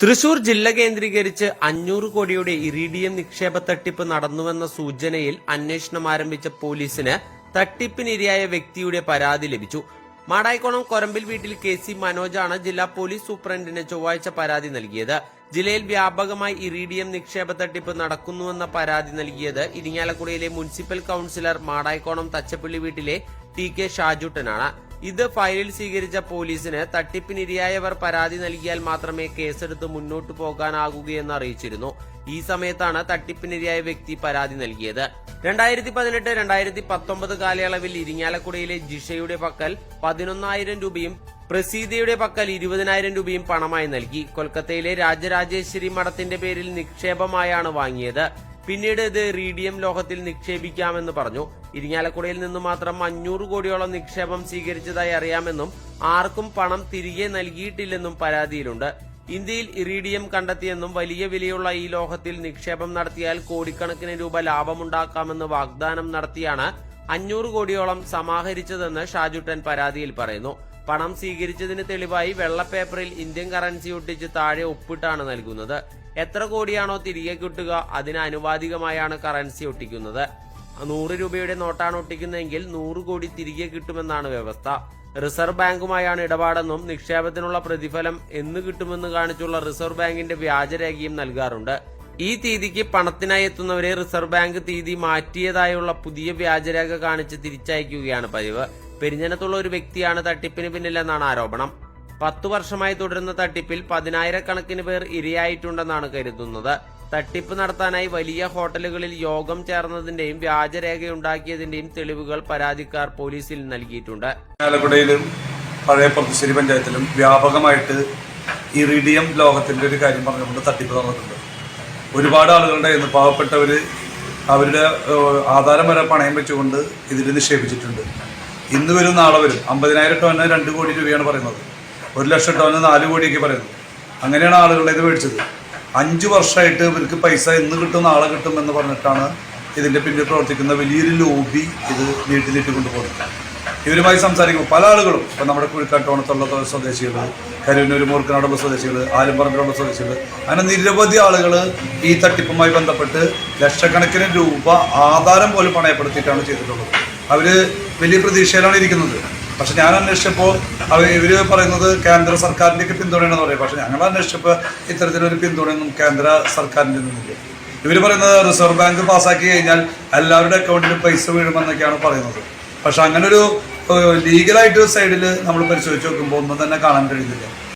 തൃശൂർ ജില്ല കേന്ദ്രീകരിച്ച് അഞ്ഞൂറ് കോടിയുടെ ഇറീഡിയം നിക്ഷേപ തട്ടിപ്പ് നടന്നുവെന്ന സൂചനയിൽ അന്വേഷണം ആരംഭിച്ച പോലീസിന് തട്ടിപ്പിനിരയായ വ്യക്തിയുടെ പരാതി ലഭിച്ചു. മാടായിക്കോണം കൊരമ്പിൽ വീട്ടിൽ കെ സി മനോജാണ് ജില്ലാ പോലീസ് സൂപ്രണ്ടിന് ചൊവ്വാഴ്ച പരാതി നൽകിയത്. ജില്ലയിൽ വ്യാപകമായി ഇറീഡിയം നിക്ഷേപ തട്ടിപ്പ് നടക്കുന്നുവെന്ന പരാതി നൽകിയത് ഇരിങ്ങാലക്കുടയിലെ മുനിസിപ്പൽ കൌൺസിലർ മാടായിക്കോണം തച്ചപ്പള്ളി വീട്ടിലെ ടി കെ ഷാജുട്ടനാണ്. ഇത് ഫയലിൽ സ്വീകരിച്ച പോലീസിന് തട്ടിപ്പിനിരയായവർ പരാതി നൽകിയാൽ മാത്രമേ കേസെടുത്ത് മുന്നോട്ടു പോകാനാകുകയെന്ന് അറിയിച്ചിരുന്നു. ഈ സമയത്താണ് തട്ടിപ്പിനിരയായ വ്യക്തി പരാതി നൽകിയത്. രണ്ടായിരത്തി പതിനെട്ട് രണ്ടായിരത്തി പത്തൊമ്പത് കാലയളവിൽ ഇരിങ്ങാലക്കുടയിലെ ജിഷയുടെ പക്കൽ പതിനൊന്നായിരം രൂപയും പ്രസീതയുടെ പക്കൽ ഇരുപതിനായിരം രൂപയും പണമായി നൽകി. കൊൽക്കത്തയിലെ രാജരാജേശ്വരി മഠത്തിന്റെ പേരിൽ നിക്ഷേപമായാണ് വാങ്ങിയത്. പിന്നീട് ഇത് റീഡിയം ലോഹത്തിൽ നിക്ഷേപിക്കാമെന്ന് പറഞ്ഞു. ഇരിങ്ങാലക്കുടയിൽ നിന്ന് മാത്രം അഞ്ഞൂറ് കോടിയോളം നിക്ഷേപം സ്വീകരിച്ചതായി അറിയാമെന്നും ആർക്കും പണം തിരികെ നൽകിയിട്ടില്ലെന്നും പരാതിയിലുണ്ട്. ഇന്ത്യയിൽ ഇറീഡിയം കണ്ടെത്തിയെന്നും വലിയ വിലയുള്ള ഈ ലോഹത്തിൽ നിക്ഷേപം നടത്തിയാൽ കോടിക്കണക്കിന് രൂപ ലാഭമുണ്ടാക്കാമെന്ന് വാഗ്ദാനം നടത്തിയാണ് അഞ്ഞൂറ് കോടിയോളം സമാഹരിച്ചതെന്ന് ഷാജുട്ടൻ പരാതിയിൽ പറയുന്നു. പണം സ്വീകരിച്ചതിന് തെളിവായി വെള്ള പേപ്പറിൽ ഇന്ത്യൻ കറൻസി ഒട്ടിച്ച് താഴെ ഒപ്പിട്ടാണ് നൽകുന്നത്. എത്ര കോടിയാണോ തിരികെ കിട്ടുക അതിന് അനുവാദികമായാണ് കറൻസി ഒട്ടിക്കുന്നത്. നൂറ് രൂപയുടെ നോട്ടാണ് ഒട്ടിക്കുന്നതെങ്കിൽ നൂറ് കോടി തിരികെ കിട്ടുമെന്നാണ് വ്യവസ്ഥ. റിസർവ് ബാങ്കുമായാണ് ഇടപാടെന്നും നിക്ഷേപത്തിനുള്ള പ്രതിഫലം എന്ന് കിട്ടുമെന്ന് കാണിച്ചുള്ള റിസർവ് ബാങ്കിന്റെ വ്യാജരേഖയും നൽകാറുണ്ട്. ഈ തീയതിക്ക് പണത്തിനായി എത്തുന്നവരെ റിസർവ് ബാങ്ക് തീയതി മാറ്റിയതായുള്ള പുതിയ വ്യാജരേഖ കാണിച്ച് തിരിച്ചയക്കുകയാണ് പതിവ്. പെരിഞ്ഞനത്തുള്ള ഒരു വ്യക്തിയാണ് തട്ടിപ്പിന് പിന്നിലെന്നാണ് ആരോപണം. പത്തു വർഷമായി തുടരുന്ന തട്ടിപ്പിൽ പതിനായിരക്കണക്കിന് പേർ ഇരയായിട്ടുണ്ടെന്നാണ് കരുതുന്നത്. തട്ടിപ്പ് നടത്താനായി വലിയ ഹോട്ടലുകളിൽ യോഗം ചേർന്നതിന്റെയും വ്യാജരേഖയുണ്ടാക്കിയതിന്റെയും തെളിവുകൾ പരാതിക്കാർ പോലീസിൽ നൽകിയിട്ടുണ്ട്. ആലപ്പുഴയിലും പഴയ പുറത്തുശ്ശേരി പഞ്ചായത്തിലും വ്യാപകമായിട്ട് ഇറിഡിയം ലോകത്തിന്റെ ഒരു കാര്യം പറഞ്ഞുകൊണ്ട് തട്ടിപ്പ് നടന്നിട്ടുണ്ട്. ഒരുപാട് ആളുകളുടെ ഇന്ന് പാവപ്പെട്ടവർ അവരുടെ ആധാരം വരെ പണയം വെച്ചുകൊണ്ട് ഇതിൽ നിക്ഷേപിച്ചിട്ടുണ്ട്. ഇന്ന് വരും നാളെ വരും. അമ്പതിനായിരം ടോന് രണ്ട് കോടി രൂപയാണ് പറയുന്നത്. ഒരു ലക്ഷം ടോന് നാല് കോടിയൊക്കെ പറയുന്നത്. അങ്ങനെയാണ് ആളുകളെ ഇത് മേടിച്ചത്. അഞ്ച് വർഷമായിട്ട് ഇവർക്ക് പൈസ ഇന്ന് കിട്ടും നാളെ കിട്ടും എന്ന് പറഞ്ഞിട്ടാണ് ഇതിന്റെ പിന്നിൽ പ്രവർത്തിക്കുന്ന വലിയൊരു ലോബി ഇത് വീട്ടിലിട്ട് കൊണ്ടുപോകുന്നത്. ഇവരുമായി സംസാരിക്കുമ്പോൾ പല ആളുകളും ഇപ്പം നമ്മുടെ കുഴിക്കാട്ടോണത്തുള്ള സ്വദേശികൾ കരുവന്നൂർ മൂർക്കനാടുള്ള സ്വദേശികൾ ആലുംപറമ്പിലുള്ള സ്വദേശികൾ അങ്ങനെ നിരവധി ആളുകൾ ഈ തട്ടിപ്പുമായി ബന്ധപ്പെട്ട് ലക്ഷക്കണക്കിന് രൂപ ആധാരം പോലും പണയപ്പെടുത്തിയിട്ടാണ് ചെയ്തിട്ടുള്ളത്. അവർ വലിയ പ്രതീക്ഷയിലാണ് ഇരിക്കുന്നത്. പക്ഷെ ഞാൻ അന്വേഷിച്ചപ്പോൾ അവർ ഇവർ പറയുന്നത് കേന്ദ്ര സർക്കാരിന്റെയൊക്കെ പിന്തുണയാണെന്ന് പറയും. പക്ഷെ ഞങ്ങൾ അന്വേഷിച്ചപ്പോൾ ഇത്തരത്തിലൊരു പിന്തുണയൊന്നും കേന്ദ്ര സർക്കാരിന്റെ നിന്നില്ല ഇവർ പറയുന്നത് റിസർവ് ബാങ്ക് പാസ്സാക്കി കഴിഞ്ഞാൽ എല്ലാവരുടെ അക്കൗണ്ടിൽ പൈസ വീഴുമെന്നൊക്കെയാണ് പറയുന്നത്. പക്ഷെ അങ്ങനൊരു ലീഗലായിട്ട് സൈഡിൽ നമ്മൾ പരിശോധിച്ച് നോക്കുമ്പോൾ ഒന്നും തന്നെ കാണാൻ കഴിയുന്നില്ല.